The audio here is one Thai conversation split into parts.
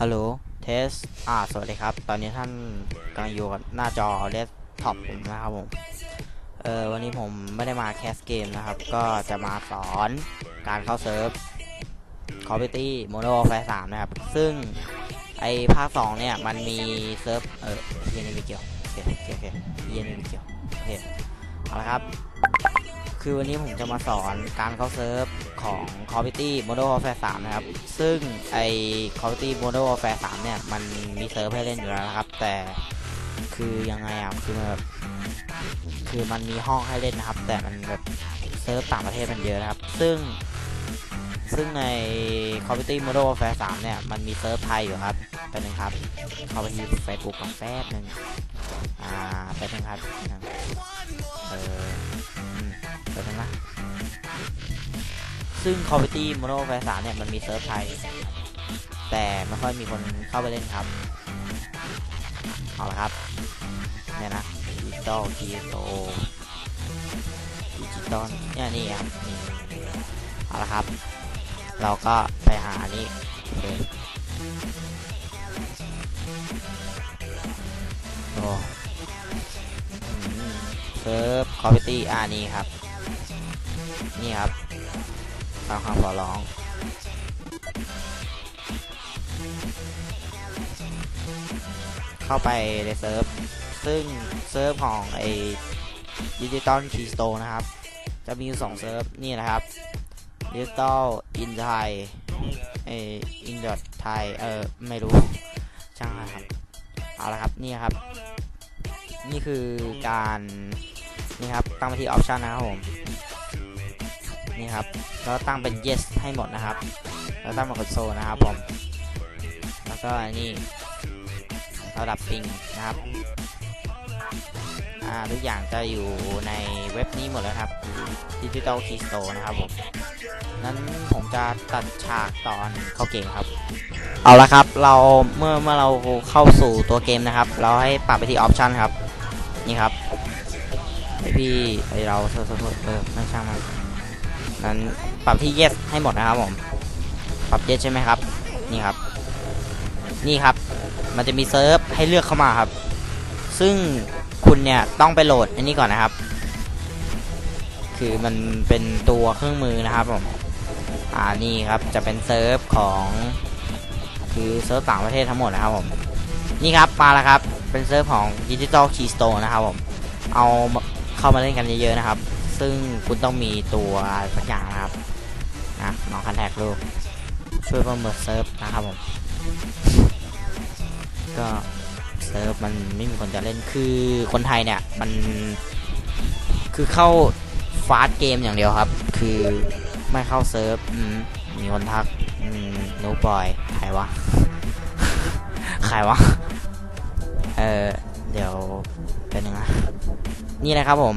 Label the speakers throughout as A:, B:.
A: ฮัลโหล เทส อ่า สวัสดีครับ ตอนนี้ท่านกำลังอยู่กับหน้าจอเดสท็อปผมนะครับผม เออวันนี้ผมไม่ได้มาแคสเกมนะครับ ก็จะมาสอนการเข้าเซิร์ฟ Call of Duty Modern Warfare 3นะครับ ซึ่งไอภาค2เนี่ย มันมีเซิร์ฟ เออเยนไม่เกี่ยว โอเค โอเคโอเคเยนไม่เกี่ยว โอเค เอาละครับ คือวันนี้ผมจะมาสอนการเข้าเซิร์ฟของ c of Duty Modern Warfare 3 นะครับ ซึ่งไอ c of Duty Modern Warfare 3 เนี่ย มันมีเซิร์ฟให้เล่นอยู่แล้วนะครับ แต่คือยังไงอะ คือแบบคือมันมีห้องให้เล่นนะครับ แต่มันแบบเซิร์ฟต่างประเทศมันเยอะนะครับ ซึ่ง ซึ่งใน c of Duty Modern Warfare 3 เนี่ย มันมีเซิร์ฟไทยอยู่ครับเป็นหนึ่งครับ เข้าไปที่ Facebook ก่อนแป๊บหนึงอ่าแป๊บหนึงครับ มแป๊บหนึงนะซึ่ง Call of Duty Modern Warfare 3เนี่ยมันมีเซิร์ฟไทย แต่ไม่ค่อยมีคนเข้าไปเล่นครับ เอาละครับ เนี่ยนะดิจิตอลคีโตดิจิตอลเนี่ยนี่ครับนี่เอาละครับ เราก็ไปหานี่โอ้เซิร์ฟคอมพิวตี้อ่านี่ครับ นี่ครับตามคำขอร้องเข้าไปในเซิร์ฟ ซึ่งเซิร์ฟของไอ้ดิจิตอลคีสโตนะครับ จะมีสองเซิร์ฟ นี่นะครับดิจิตอลอินไทยไออินดอทไทยเออ ไม่รู้ ช่างครับ เอาละครับ นี่ครับ นี่คือการ นี่ครับ ตั้งไปที่ออปชันนะครับผม นี่ครับแล้วตั้งเป็น yes ให้หมดนะครับ แล้วตั้งเป็นคอนโซลนะครับผม แล้วก็อันนี้ระดับปิงนะครับทุกอย่างจะอยู่ในเว็บนี้หมดเลยครับ Digital Key Store นะครับผมนั้นผมจะตัดฉากตอนเข้าเกมครับ เอาละครับ เราเมื่อเมื่อเราเข้าสู่ตัวเกมนะครับ เราให้ปรับไปที่ Option ครับ นี่ครับไอพี่ไอเราโทษโทษโทษเออไม่ช่างมัน นั้นปรับที่ yes ให้หมดนะครับผม ปรับ yes ใช่ไหมครับ นี่ครับ นี่ครับ มันจะมีเซิร์ฟให้เลือกเข้ามาครับ ซึ่งคุณเนี่ยต้องไปโหลดอันนี้ก่อนนะครับ คือมันเป็นตัวเครื่องมือนะครับผม อ่า นี่ครับ จะเป็นเซิร์ฟของ คือเซิร์ฟต่างประเทศทั้งหมดนะครับผม นี่ครับ มาแล้วครับ เป็นเซิร์ฟของ Digital Keystone นะครับผม เอามาเข้ามาเล่นกันเยอะๆนะครับ ซึ่งคุณต้องมีตัวสักอย่างนะครับนะน้องคันแทกลูก ช่วยปรโมทเซิร์ฟนะครับผม ก็เซิร์ฟมันไม่มีคนจะเล่นคือคนไทยเนี่ย มันคือเข้าฟาสเกมอย่างเดียวครับ คือไม่เข้าเซิร์ฟมีคนทักอืมนูบอยใครวะใครวะเออเดี๋ยวเป็นยังไงนี่นะครับผม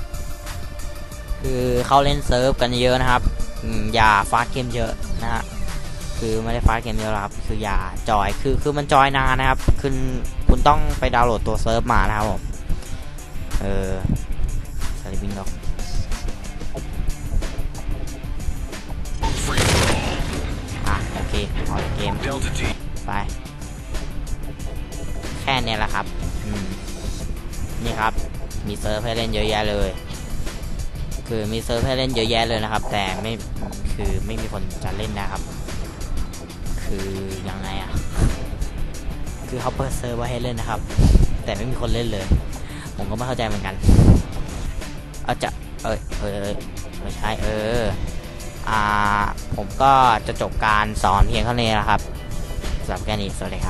A: คือเข้าเล่นเซิร์ฟกันเยอะนะครับอย่าฟาดเกมเยอะนะฮะคือไม่ได้ฟาดเกมเยวหรอกครับคืออย่าจอยคือคือมันจอยนานนะครับคือคุณต้องไปดาวน์โหลดตัวเซิร์ฟมานะครับผมเออสลิปปิ้งด็อกอะโอเคออกเกมไปแค่เนี้ยแหละครับนี่ครับมีเซิร์ฟให้เล่นเยอะแยะเลย คือมีเซิร์ฟให้เล่นเยอะแยะเลยนะครับ แต่ไม่คือไม่มีคนจะเล่นนะครับ คือยังไงอะคือเขาเปิดเซิร์ฟไว้ให้เล่นนะครับ แต่ไม่มีคนเล่นเลย ผมก็ไม่เข้าใจเหมือนกันเอาจะเอยเอยเอยไม่ใช่เอออ่าผมก็จะจบการสอนเพียงเท่านี้นะครับสำหรับแค่นี้สวัสดีครับ